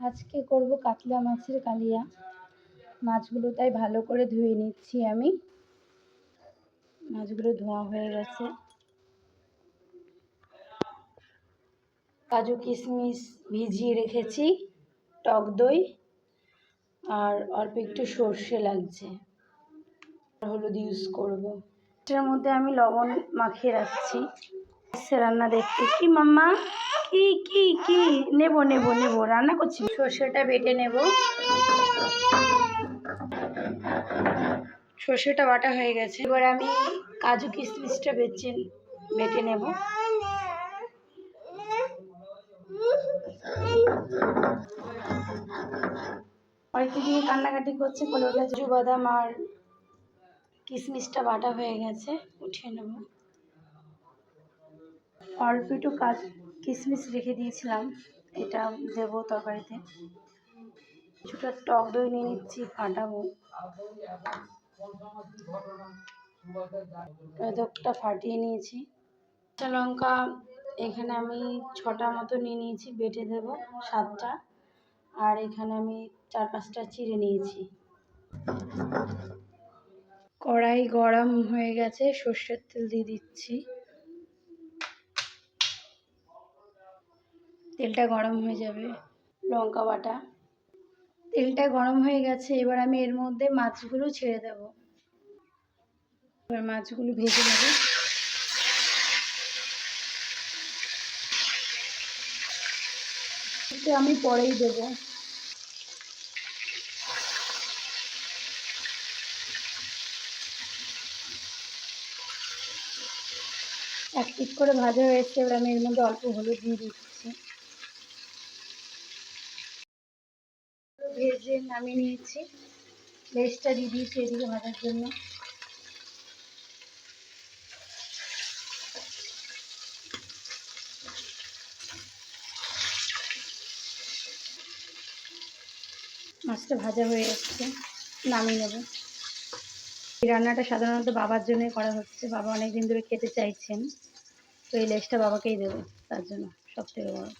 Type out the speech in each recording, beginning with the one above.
আজকে করব কাতলা মাছের কালিয়া। মাছগুলো তাই ভালো করে ধুয়ে নিচ্ছি আমি। মাছগুলো ধোয়া হয়ে গেছে। কাজু কিশমিশ ভিজিয়ে রেখেছি, টক দই, আর অল্প একটু সর্ষে লাগছে। হলুদ ইউজ করব। এটার মধ্যে আমি লবণ মাখিয়ে রাখছি। রান্না দেখতে কি মাম্মা? কি কি কি? নেব নেব নেব। রান্না করছি। সর্ষেটা বেটে নেব। সর্ষেটা বাটা হয়ে গেছে। এবার আমি কাজু কিশমিশটা বেচে বেটে নেব। অনেকদিন দিয়ে কান্নাকাটি করছে ওটা কাজু বাদাম আর কিশমিশটা বাটা হয়ে গেছে, উঠিয়ে নেব। অল্প একটু কাজ কিশমিশ রেখে দিয়েছিলাম। এটা দেব তরকারিতে। কিছুটা টক দই নিয়ে নিচ্ছি, ফাটাবো। দোকটা ফাটিয়ে নিয়েছি। কাঁচা লঙ্কা এখানে আমি ছটা মতো নিয়ে নিয়েছি, বেটে দেব সাতটা আর এখানে আমি চার পাঁচটা চিড়ে নিয়েছি। কড়াই গরম হয়ে গেছে, সর্ষের তেল দিয়ে দিচ্ছি। তেলটা গরম হয়ে যাবে, লঙ্কা বাটা। তেলটা গরম হয়ে গেছে, এবার আমি এর মধ্যে মাছগুলো ছেড়ে দেব। এবার মাছগুলো ভেজে নেব। আমি পরেই দেবো। এক পিট করে ভাজা হয়েছে এবার আমি এর মধ্যে অল্প হলুদ দিয়ে দিচ্ছি। ভেজে নামিয়ে নিয়েছি। লেসটা দিয়ে দিয়েছি এদিকে ভাজার জন্য। মাছটা ভাজা হয়ে যাচ্ছে নামিয়ে নেব। এই রান্নাটা সাধারণত বাবার জন্যই করা হচ্ছে। বাবা অনেক দিন ধরে খেতে চাইছেন, তো এই লেসটা বাবাকেই দেবো, তার জন্য সব থেকে বড়ো।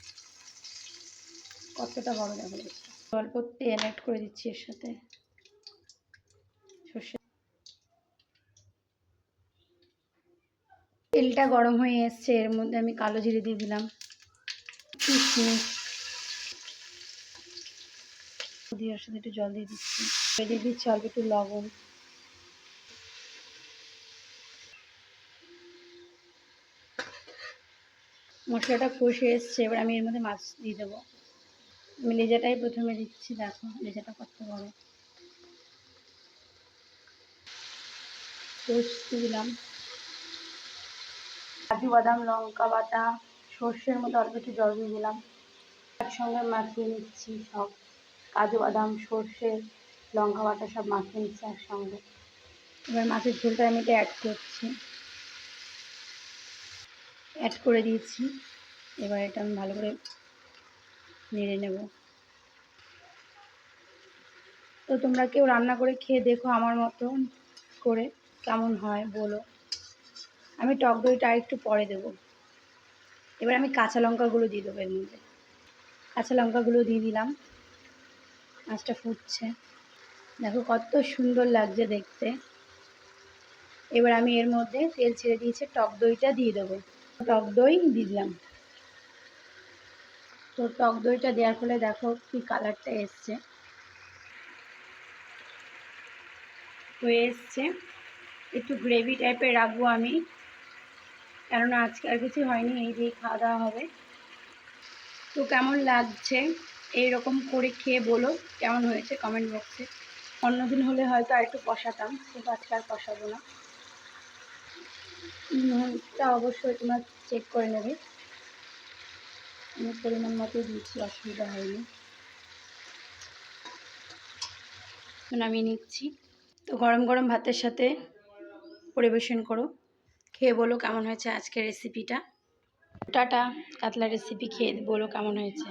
কতটা বড় দেখো অল্প তেল অ্যাড করে দিচ্ছি এর সাথে। তেলটা গরম হয়ে এসছে, এর মধ্যে আমি কালো জিরে দিয়ে দিলাম। দিয়ে ওর সাথে একটু জল দিয়ে দিচ্ছি। দিয়ে দিচ্ছি অল্প একটু লবণ। মশলাটা কষে এসছে, এবার আমি এর মধ্যে মাছ দিয়ে দেবো। আমি লেজাটাই প্রথমে দিচ্ছি, দেখো লেজাটা কত বড়। পোস্ত দিলাম। কাজু, বাদাম, লঙ্কা বাটা, সর্ষের মতো অল্প একটু জল দিয়ে দিলাম। একসঙ্গে মাখিয়ে নিচ্ছি সব। কাজু, বাদাম, সর্ষে, লঙ্কা বাটা সব মাখিয়ে নিচ্ছি একসঙ্গে। এবার মাছের ঝোলটা আমি এটা অ্যাড করছি। অ্যাড করে দিয়েছি। এবার এটা আমি ভালো করে নেড়ে নেব। তো তোমরা কেউ রান্না করে খেয়ে দেখো আমার মতন করে কেমন হয়, বলো। আমি টক দইটা একটু পরে দেব। এবার আমি কাঁচা লঙ্কাগুলো দিয়ে দেবো এর মধ্যে। কাঁচা লঙ্কাগুলো দিয়ে দিলাম। মাছটা ফুটছে। দেখো কত সুন্দর লাগছে দেখতে। এবার আমি এর মধ্যে তেল ছেড়ে দিয়েছে, টক দইটা দিয়ে দেবো। টক দই দিলাম। তো টক দইটা দেওয়ার ফলে দেখো কি কালারটা এসছে। তো এসছে। একটু গ্রেভি টাইপের রাখব আমি। কেননা আজকে আর কিছু হয়নি, এই দিয়ে খাওয়া দাওয়া হবে। তো কেমন লাগছে? এইরকম করে খেয়ে বলো, কেমন হয়েছে কমেন্ট বক্সে অন্যদিন হলে হয়তো আর একটু কষাতাম, কিন্তু আজকে আর কষাবো না। নুনটা অবশ্যই তোমার চেক করে নেবে। আমি পরিমাণ মতো দিচ্ছি অসুবিধা হয়নি। নামিয়ে নিচ্ছি। তো গরম গরম ভাতের সাথে পরিবেশন করো। খেয়ে বলো কেমন হয়েছে আজকের রেসিপিটা টাটা, কাতলা রেসিপি খেয়ে বলো কেমন হয়েছে।